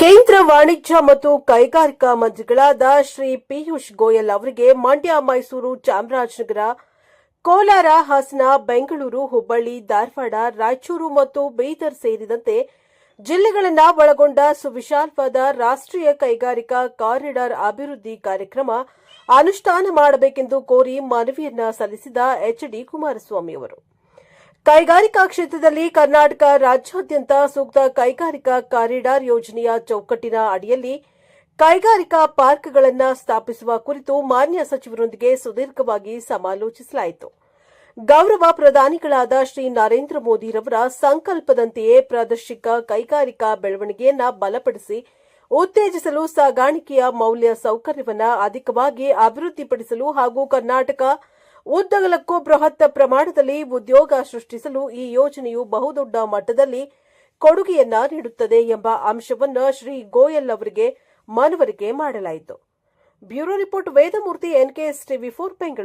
ಕೇಂದ್ರ ವಾಣಿಜ್ಯ ಮತ್ತು ಕೈಗಾರಿಕಾ ಮಂತ್ರಿಗಳಾದ ಶ್ರೀ ಪಿಯೂಷ್ ಗೋಯಲ್ ಅವರಿಗೆ ಮಂಡ್ಯ, ಮೈಸೂರು, ಚಾಮರಾಜನಗರ, ಕೋಲಾರ, ಹಾಸನ, ಬೆಂಗಳೂರು, ಹುಬ್ಬಳ್ಳಿ, ಧಾರವಾಡ, ರಾಯಚೂರು ಮತ್ತು ಬೀದರ್ ಸೇರಿದಂತೆ ಜಿಲ್ಲೆಗಳನ್ನು ಒಳಗೊಂಡ ಸುವಿಶಾಲವಾದ ರಾಷ್ಟ್ರೀಯ ಕೈಗಾರಿಕಾ ಕಾರಿಡಾರ್ ಅಭಿವೃದ್ಧಿ ಕಾರ್ಯಕ್ರಮ ಅನುಷ್ಠಾನ ಮಾಡಬೇಕೆಂದು ಕೋರಿ ಮನವಿಯನ್ನು ಸಲ್ಲಿಸಿದ ಎಚ್ಡಿ ಕುಮಾರಸ್ವಾಮಿ ಅವರು. ಕೈಗಾರಿಕಾ ಕ್ಷೇತ್ರದಲ್ಲಿ ಕರ್ನಾಟಕ ರಾಜ್ಯಾದ್ಯಂತ ಸೂಕ್ತ ಕೈಗಾರಿಕಾ ಕಾರಿಡಾರ್ ಯೋಜನೆಯ ಚೌಕಟ್ಟಿನ ಅಡಿಯಲ್ಲಿ ಕೈಗಾರಿಕಾ ಪಾರ್ಕ್ಗಳನ್ನು ಸ್ಥಾಪಿಸುವ ಕುರಿತು ಮಾನ್ಯ ಸಚಿವರೊಂದಿಗೆ ಸುದೀರ್ಘವಾಗಿ ಸಮಾಲೋಚಿಸಲಾಯಿತು. ಗೌರವ ಪ್ರಧಾನಿಗಳಾದ ಶ್ರೀ ನರೇಂದ್ರ ಮೋದಿರವರ ಸಂಕಲ್ಪದಂತೆಯೇ ಪ್ರಾದೇಶಿಕ ಕೈಗಾರಿಕಾ ಬೆಳವಣಿಗೆಯನ್ನು ಬಲಪಡಿಸಿ, ಉತ್ತೇಜಿಸಲು ಸಾಗಾಣಿಕೆಯ ಮೌಲ್ಯ ಸೌಕರ್ಯವನ್ನು ಅಧಿಕವಾಗಿ ಅಭಿವೃದ್ಧಿಪಡಿಸಲು ಹಾಗೂ ಕರ್ನಾಟಕ ಉದ್ದಗಲಕ್ಕೂ ಬೃಹತ್ ಪ್ರಮಾಣದಲ್ಲಿ ಉದ್ಯೋಗ ಸೃಷ್ಟಿಸಲು ಈ ಯೋಜನೆಯು ಬಹುದೊಡ್ಡ ಮಟ್ಟದಲ್ಲಿ ಕೊಡುಗೆಯನ್ನ ನೀಡುತ್ತದೆ ಎಂಬ ಅಂಶವನ್ನು ಶ್ರೀ ಗೋಯಲ್ ಅವರಿಗೆ ಮನವರಿಕೆ ಮಾಡಲಾಯಿತು. Bureau report Vedamurthy NKS TV four Bengaluru.